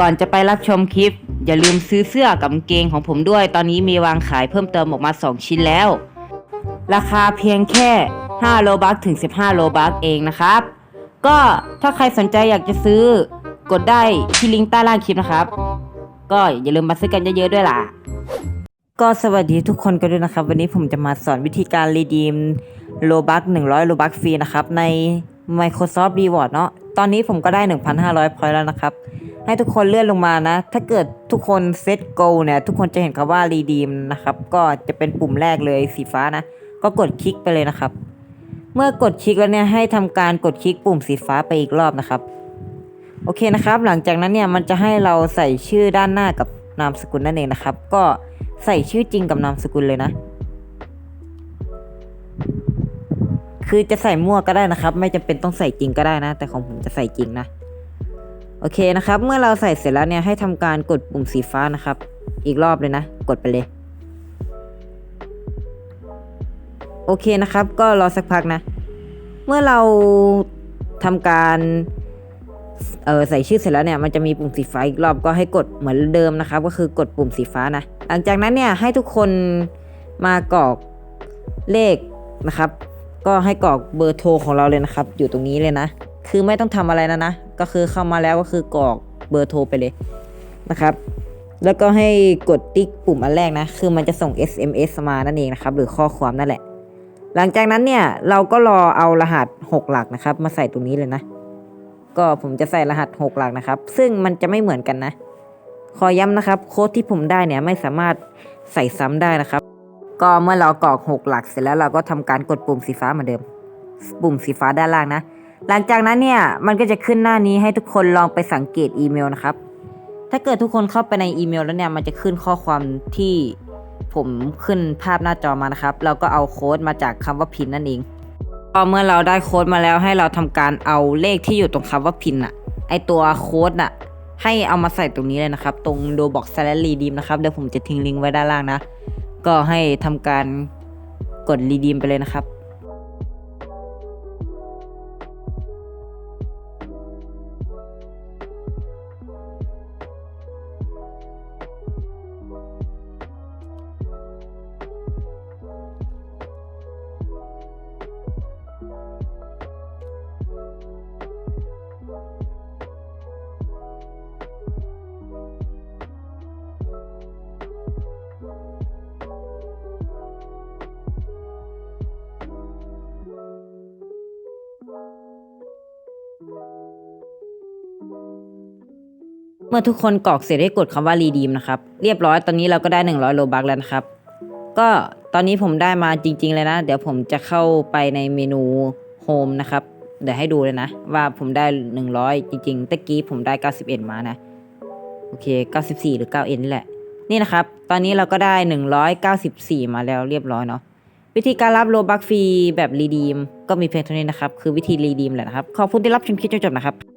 ก่อนจะไปรับชมคลิป อย่าลืมซื้อเสื้อกับกางเกงของผมด้วย ตอนนี้มีวางขายเพิ่มเติมออกมา 2 ชิ้นแล้ว ราคาเพียงแค่ 5 โลบัคถึง 15 โลบัคเองนะครับ ก็ถ้าใครสนใจอยากจะซื้อกดได้ที่ลิงก์ใต้ล่างคลิปนะครับ ก็อย่าลืมมาซื้อกันเยอะๆด้วยล่ะ ก็สวัสดีทุกคนกันด้วยนะครับ วันนี้ผมจะมาสอนวิธีการรีดีมโลบัค100 โลบัคฟรีนะครับใน Microsoft Reward เนาะตอนนี้ผมก็ได้ 1,500 พอยต์แล้วนะครับ ให้ทุกคนเลื่อนลงมานะ ถ้าเกิดทุกคนเซตโกเนี่ย ทุกคนจะเห็นคำว่า redeem นะครับ ก็จะเป็นปุ่มแรกเลยสีฟ้านะ ก็กดคลิกไปเลยนะครับ เมื่อกดคลิกแล้วเนี่ยให้ทำการกดคลิกปุ่มสีฟ้าไปอีกรอบนะครับ โอเคนะครับ หลังจากนั้นเนี่ยมันจะให้เราใส่ชื่อด้านหน้ากับนามสกุลนั่นเองนะครับ ก็ใส่ชื่อจริงกับนามสกุลเลยนะ คือจะใส่มั่วก็ได้นะครับ ไม่จำเป็นต้องใส่จริงก็ได้นะ แต่ของผมจะใส่จริงนะ โอเคนะครับ เมื่อเราใส่เสร็จแล้วเนี่ยให้ทำการกดปุ่มสีฟ้านะครับ อีกรอบเลยนะ กดไปเลย โอเคนะครับ ก็รอสักพักนะ เมื่อเราทำการเออใส่ชื่อเสร็จแล้วเนี่ยมันจะมีปุ่มสีฟ้าอีกรอบก็ให้กดเหมือนเดิมนะครับ ก็คือกดปุ่มสีฟ้านะ หลังจากนั้นเนี่ยให้ทุกคนมากรอกเลขนะครับ ก็ให้กรอกเบอร์โทรของเราเลยนะครับ อยู่ตรงนี้เลยนะ คือไม่ต้องทำอะไรนะนะ ก็คือเข้ามาแล้วก็คือกรอกเบอร์โทรไปเลยนะครับ แล้วก็ให้กดติ๊กปุ่มอันแรกนะ คือมันจะส่ง SMS มานั่นเองนะครับ หรือข้อความนั่นแหละ หลังจากนั้นเนี่ยเราก็รอเอารหัส 6 หลักนะครับ มาใส่ตรงนี้เลยนะ ก็ผมจะใส่รหัส 6 หลักนะครับ ซึ่งมันจะไม่เหมือนกันนะ ขอย้ำนะครับ โค้ดที่ผมได้เนี่ยไม่สามารถใส่ซ้ำได้นะครับ ก็เมื่อเรากรอก 6 หลักเสร็จแล้วเราก็ทำการกดปุ่มสีฟ้าเหมือนเดิม ปุ่มสีฟ้าด้านล่างนะ หลังจากนั้นเนี่ยมันก็จะขึ้นหน้านี้ให้ทุกคนลองไปสังเกตอีเมลนะครับ ถ้าเกิดทุกคนเข้าไปในอีเมลแล้วเนี่ยมันจะขึ้นข้อความที่ผมขึ้นภาพหน้าจอมานะครับ เราก็เอาโค้ดมาจากคำว่าพินนั่นเองพอเมื่อเราได้โค้ดมาแล้วให้เราทำการเอาเลขที่อยู่ตรงคำว่าพินอะไอตัวโค้ดน่ะให้เอามาใส่ตรงนี้เลยนะครับ ตรงโดบอก salary redeem นะครับเดี๋ยวผมจะทิ้งลิงก์ไว้ด้านล่างนะ ก็ให้ทำการกด redeem ไปเลยนะครับ เมื่อทุกคนกรอกเสร็จให้กดคำว่า redeem นะครับ เรียบร้อยตอนนี้เราก็ได้ 100 โลบัคแล้วนะครับ ก็ตอนนี้ผมได้มาจริง ๆ เลยนะ เดี๋ยวผมจะเข้าไปในเมนู Home นะครับ เดี๋ยวให้ดูเลยนะ ว่าผมได้ 100 จริงๆตะกี้ผมได้ 91 มานะ โอเค 94 หรือ 9n นี่แหละ นี่นะครับ ตอนนี้เราก็ได้ 194 มาแล้วเรียบร้อยเนาะ วิธีการรับโลบักฟรีแบบรีดีม ก็มีเพียงเท่านี้นะครับ คือวิธีรีดีมแหละนะครับ ขอบคุณที่รับชมคลิปจนจบนะครับ